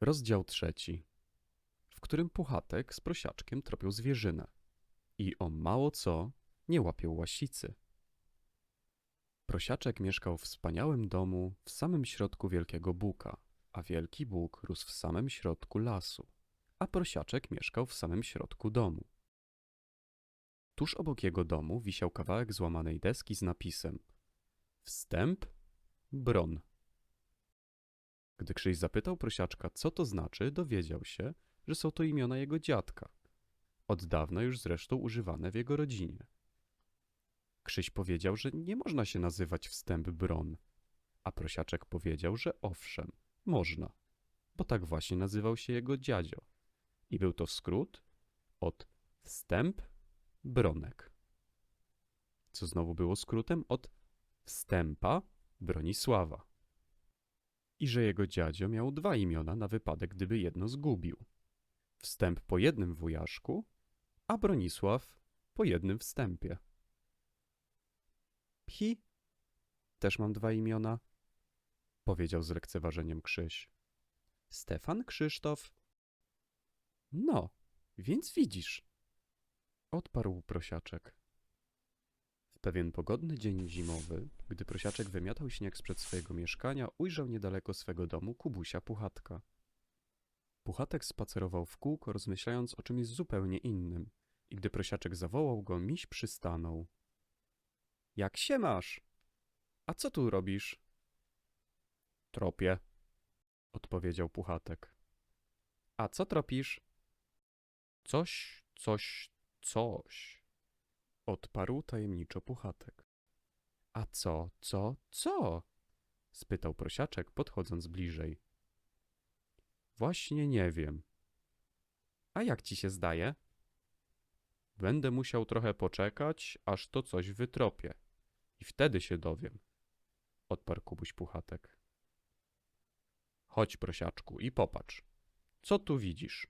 Rozdział trzeci, w którym Puchatek z Prosiaczkiem tropią zwierzynę i o mało co nie łapią łasicy. Prosiaczek mieszkał w wspaniałym domu w samym środku Wielkiego Buka, a Wielki Bóg rósł w samym środku lasu, a Prosiaczek mieszkał w samym środku domu. Tuż obok jego domu wisiał kawałek złamanej deski z napisem Wstęp Bron. Gdy Krzyś zapytał prosiaczka, co to znaczy, dowiedział się, że są to imiona jego dziadka, od dawna już zresztą używane w jego rodzinie. Krzyś powiedział, że nie można się nazywać wstęp Bron, a prosiaczek powiedział, że owszem, można, bo tak właśnie nazywał się jego dziadzio. I był to skrót od wstęp Bronek, co znowu było skrótem od wstępa Bronisława i że jego dziadzio miał dwa imiona na wypadek, gdyby jedno zgubił. Wstęp po jednym wujaszku, a Bronisław po jednym wstępie. Phi, też mam dwa imiona, powiedział z lekceważeniem Krzyś. Stefan Krzysztof. No, więc widzisz, odparł prosiaczek. Pewien pogodny dzień zimowy, gdy prosiaczek wymiatał śnieg sprzed swojego mieszkania, ujrzał niedaleko swego domu Kubusia Puchatka. Puchatek spacerował w kółko, rozmyślając o czymś zupełnie innym. I gdy prosiaczek zawołał go, miś przystanął. Jak się masz? A co tu robisz? Tropię, odpowiedział Puchatek. A co tropisz? Coś, coś, coś, odparł tajemniczo Puchatek. A co, co, co? spytał prosiaczek, podchodząc bliżej. Właśnie nie wiem. A jak ci się zdaje? Będę musiał trochę poczekać, aż to coś wytropię. I wtedy się dowiem, odparł Kubuś Puchatek. Chodź, prosiaczku, i popatrz. Co tu widzisz?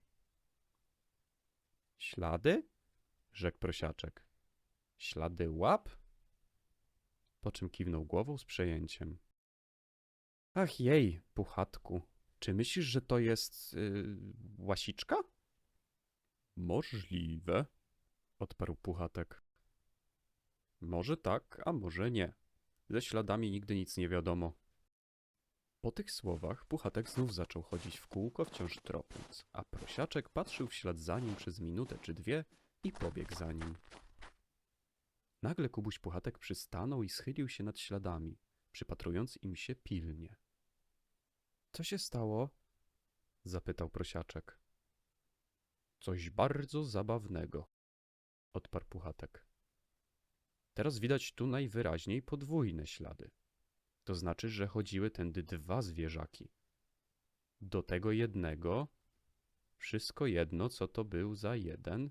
Ślady? rzekł prosiaczek. Ślady łap? Po czym kiwnął głową z przejęciem. Ach jej, puchatku, czy myślisz, że to jest yy, łasiczka? Możliwe, odparł puchatek. Może tak, a może nie. Ze śladami nigdy nic nie wiadomo. Po tych słowach puchatek znów zaczął chodzić w kółko, wciąż tropiąc, a prosiaczek patrzył w ślad za nim przez minutę czy dwie i pobiegł za nim. Nagle Kubuś Puchatek przystanął i schylił się nad śladami, przypatrując im się pilnie. Co się stało? zapytał prosiaczek. Coś bardzo zabawnego, odparł Puchatek. Teraz widać tu najwyraźniej podwójne ślady. To znaczy, że chodziły tędy dwa zwierzaki. Do tego jednego, wszystko jedno, co to był za jeden,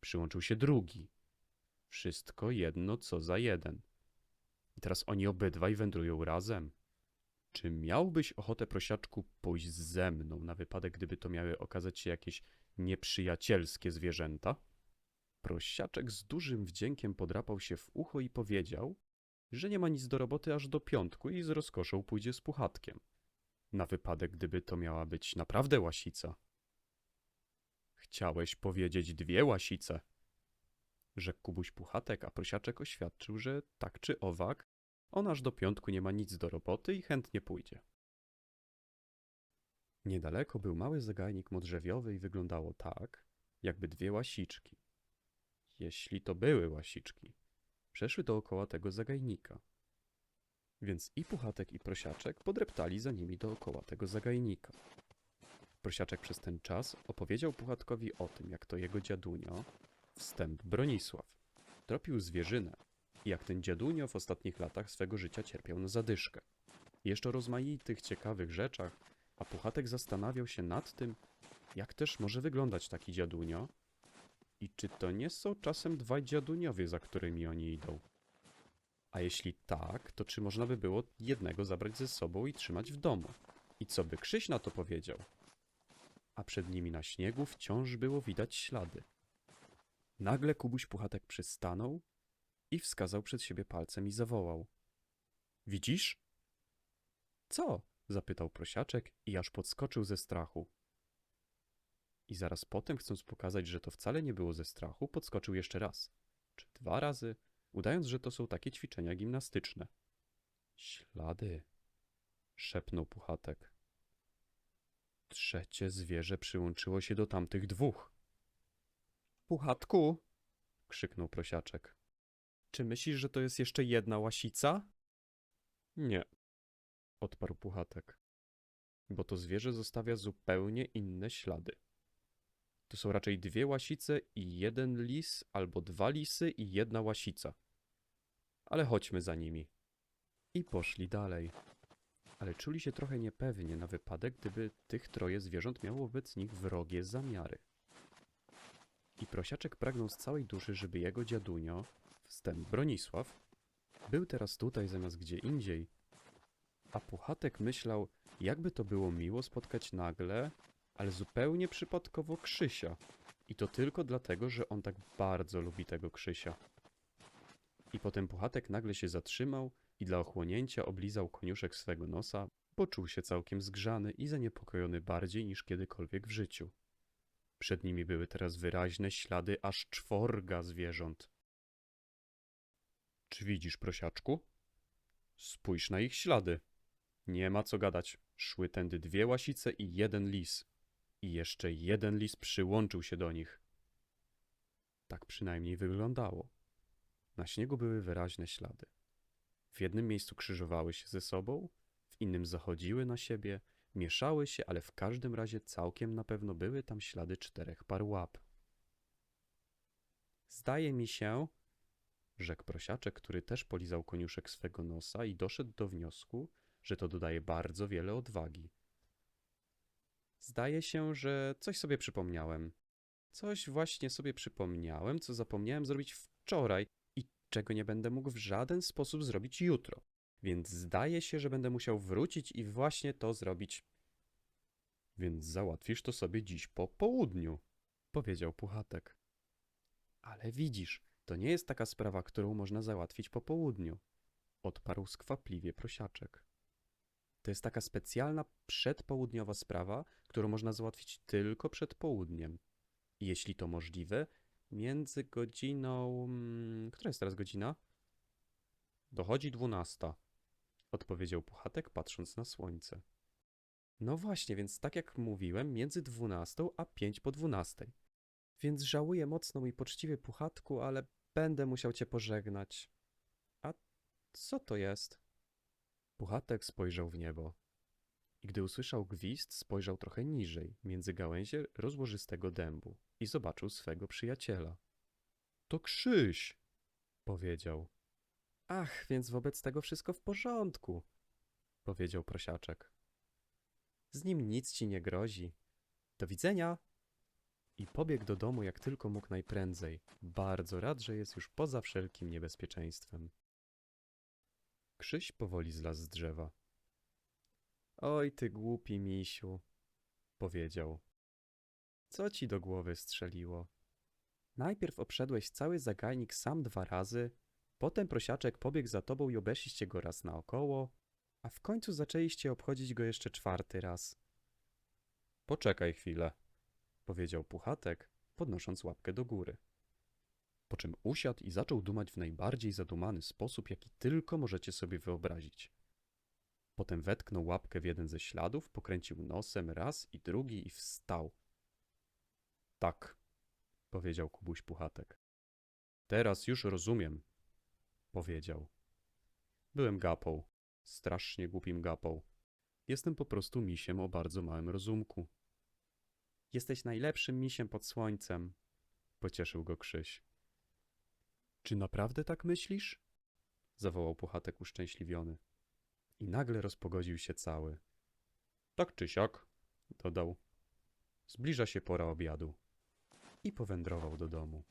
przyłączył się drugi. Wszystko jedno, co za jeden. I teraz oni obydwaj wędrują razem. Czy miałbyś ochotę, prosiaczku, pójść ze mną na wypadek, gdyby to miały okazać się jakieś nieprzyjacielskie zwierzęta? Prosiaczek z dużym wdziękiem podrapał się w ucho i powiedział, że nie ma nic do roboty aż do piątku i z rozkoszą pójdzie z puchatkiem. Na wypadek, gdyby to miała być naprawdę łasica. Chciałeś powiedzieć dwie łasice, rzekł Kubuś Puchatek, a prosiaczek oświadczył, że tak czy owak, on aż do piątku nie ma nic do roboty i chętnie pójdzie. Niedaleko był mały zagajnik modrzewiowy i wyglądało tak, jakby dwie łasiczki. Jeśli to były łasiczki, przeszły dookoła tego zagajnika. Więc i Puchatek i Prosiaczek podreptali za nimi dookoła tego zagajnika. Prosiaczek przez ten czas opowiedział Puchatkowi o tym, jak to jego dziadunio, wstęp Bronisław, tropił zwierzynę i jak ten dziadunio w ostatnich latach swego życia cierpiał na zadyszkę. Jeszcze o rozmaitych ciekawych rzeczach, a Puchatek zastanawiał się nad tym, jak też może wyglądać taki dziadunio i czy to nie są czasem dwaj dziaduniowie, za którymi oni idą. A jeśli tak, to czy można by było jednego zabrać ze sobą i trzymać w domu? I co by Krzyś na to powiedział? A przed nimi na śniegu wciąż było widać ślady. Nagle Kubuś Puchatek przystanął i wskazał przed siebie palcem i zawołał. Widzisz? Co? Zapytał prosiaczek i aż podskoczył ze strachu. I zaraz potem, chcąc pokazać, że to wcale nie było ze strachu, podskoczył jeszcze raz. Czy dwa razy, udając, że to są takie ćwiczenia gimnastyczne. Ślady, szepnął Puchatek. Trzecie zwierzę przyłączyło się do tamtych dwóch. Puchatku! krzyknął prosiaczek. Czy myślisz, że to jest jeszcze jedna łasica? Nie, odparł Puchatek. Bo to zwierzę zostawia zupełnie inne ślady. To są raczej dwie łasice i jeden lis, albo dwa lisy i jedna łasica. Ale chodźmy za nimi. I poszli dalej. Ale czuli się trochę niepewnie na wypadek, gdyby tych troje zwierząt miało wobec nich wrogie zamiary. I prosiaczek pragnął z całej duszy, żeby jego dziadunio, wstęp Bronisław, był teraz tutaj zamiast gdzie indziej. A Puchatek myślał, jakby to było miło spotkać nagle, ale zupełnie przypadkowo Krzysia. I to tylko dlatego, że on tak bardzo lubi tego Krzysia. I potem Puchatek nagle się zatrzymał i dla ochłonięcia oblizał koniuszek swego nosa, bo czuł się całkiem zgrzany i zaniepokojony bardziej niż kiedykolwiek w życiu. Przed nimi były teraz wyraźne ślady aż czworga zwierząt. Czy widzisz, prosiaczku? Spójrz na ich ślady. Nie ma co gadać. Szły tędy dwie łasice i jeden lis. I jeszcze jeden lis przyłączył się do nich. Tak przynajmniej wyglądało. Na śniegu były wyraźne ślady. W jednym miejscu krzyżowały się ze sobą, w innym zachodziły na siebie, mieszały się, ale w każdym razie całkiem na pewno były tam ślady czterech par łap. Zdaje mi się, rzekł prosiaczek, który też polizał koniuszek swego nosa i doszedł do wniosku, że to dodaje bardzo wiele odwagi. Zdaje się, że coś sobie przypomniałem. Coś właśnie sobie przypomniałem, co zapomniałem zrobić wczoraj i czego nie będę mógł w żaden sposób zrobić jutro. Więc zdaje się, że będę musiał wrócić i właśnie to zrobić. Więc załatwisz to sobie dziś po południu, powiedział Puchatek. Ale widzisz, to nie jest taka sprawa, którą można załatwić po południu, odparł skwapliwie prosiaczek. To jest taka specjalna przedpołudniowa sprawa, którą można załatwić tylko przed południem. Jeśli to możliwe, między godziną. mm, Która jest teraz godzina? Dochodzi dwunasta, odpowiedział Puchatek, patrząc na słońce. No właśnie, więc tak jak mówiłem, między dwunastą a pięć po dwunastej. Więc żałuję mocno, mój poczciwy Puchatku, ale będę musiał cię pożegnać. A co to jest? Puchatek spojrzał w niebo. I gdy usłyszał gwizd, spojrzał trochę niżej, między gałęzie rozłożystego dębu i zobaczył swego przyjaciela. To Krzyś! powiedział. Ach, więc wobec tego wszystko w porządku, powiedział prosiaczek. Z nim nic ci nie grozi. Do widzenia! I pobiegł do domu jak tylko mógł najprędzej, bardzo rad, że jest już poza wszelkim niebezpieczeństwem. Krzyś powoli zlazł z drzewa. Oj, ty głupi misiu, powiedział. Co ci do głowy strzeliło? Najpierw obszedłeś cały zagajnik sam dwa razy, potem prosiaczek pobiegł za tobą i obeszliście go raz naokoło, a w końcu zaczęliście obchodzić go jeszcze czwarty raz. Poczekaj chwilę, powiedział Puchatek, podnosząc łapkę do góry. Po czym usiadł i zaczął dumać w najbardziej zadumany sposób, jaki tylko możecie sobie wyobrazić. Potem wetknął łapkę w jeden ze śladów, pokręcił nosem raz i drugi i wstał. Tak, powiedział Kubuś Puchatek. Teraz już rozumiem, powiedział. Byłem gapą, strasznie głupim gapą. Jestem po prostu misiem o bardzo małym rozumku. Jesteś najlepszym misiem pod słońcem, pocieszył go Krzyś. Czy naprawdę tak myślisz? zawołał Puchatek uszczęśliwiony. I nagle rozpogodził się cały. Tak czy siak, dodał. Zbliża się pora obiadu. I powędrował do domu.